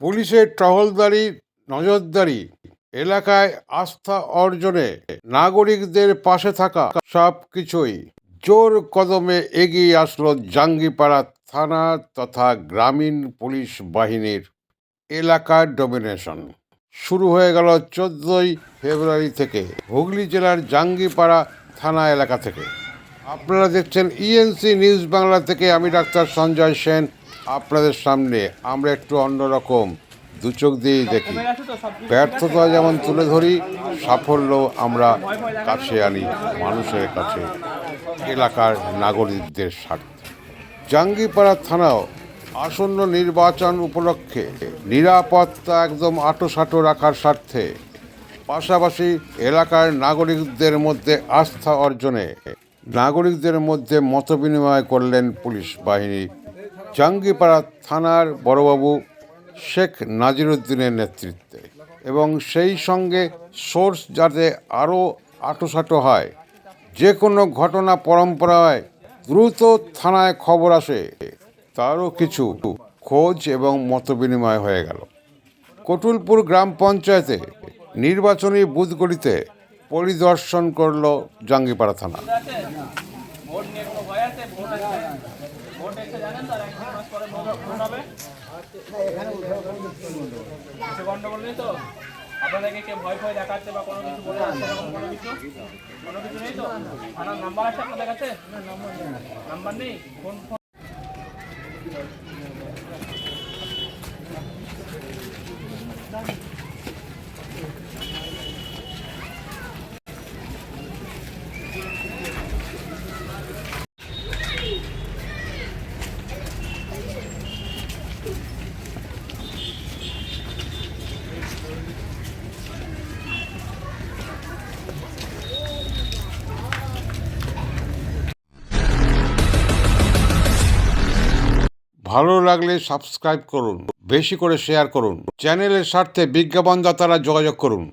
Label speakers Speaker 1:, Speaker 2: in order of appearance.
Speaker 1: পুলিশের টহলদারি, নজরদারি, এলাকায় আস্থা অর্জনে নাগরিকদের পাশে থাকা সব কিছুই জোর কদমে এগিয়ে আসলো জাঙ্গিপাড়া থানা তথা গ্রামীণ পুলিশ বাহিনীর এলাকার ডমিনেশন শুরু হয়ে গেল চোদ্দই ফেব্রুয়ারি থেকে হুগলি জেলার জাঙ্গিপাড়া থানা এলাকা থেকে। আপনারা দেখছেন ইএনসি নিউজ বাংলা থেকে আমি ডাক্তার সঞ্জয় সেন। আপনাদের সামনে, আমরা একটু অন্যরকম দু চোখ দিয়েই দেখি। ব্যর্থতা যেমন তুলে ধরি, সাফল্য আমরা কাছে আনি মানুষের কাছে, এলাকার নাগরিকদের স্বার্থে। জাঙ্গিপাড়া থানাও আসন্ন নির্বাচন উপলক্ষে নিরাপত্তা একদম আটোসাটো রাখার স্বার্থে, পাশাপাশি এলাকার নাগরিকদের মধ্যে আস্থা অর্জনে, নাগরিকদের মধ্যে মতবিনিময় করলেন পুলিশ বাহিনী জাঙ্গিপাড়া থানার বড়বাবু শেখ নাজিরুদ্দিনের নেতৃত্বে। এবং সেই সঙ্গে সোর্স যাতে আরও আটোসাটো হয়, যে কোনো ঘটনা পরম্পরায় দ্রুত থানায় খবর আসে, তারও কিছু খোঁজ এবং মতবিনিময় হয়ে গেল। কটুলপুর গ্রাম পঞ্চায়েতে নির্বাচনী বুথগুলিতে পরিদর্শন করল জাঙ্গিপাড়া থানা।
Speaker 2: ভোট নিয়ে কোনো ভয় আছে? ভোট আছে? ভোট এসে জানেন তো আর এক মাস পরে ভোট হবে। কিছু গন্ডগোল নেই তো? আপনাদেরকে কেউ ভয় ভয় দেখাচ্ছে বা কোনো কিছু বলে আসছে কোনো কিছু? কোনো কিছু নেই তো? থানার নাম্বার আছে আপনাদের কাছে? নাম্বার নেই। ফোন ফোন
Speaker 1: ভালো লাগলে সাবস্ক্রাইব করুন বেশি করে শেয়ার করুন চ্যানেলের স্বার্থে বিজ্ঞাপনদাতারা যোগাযোগ করুন।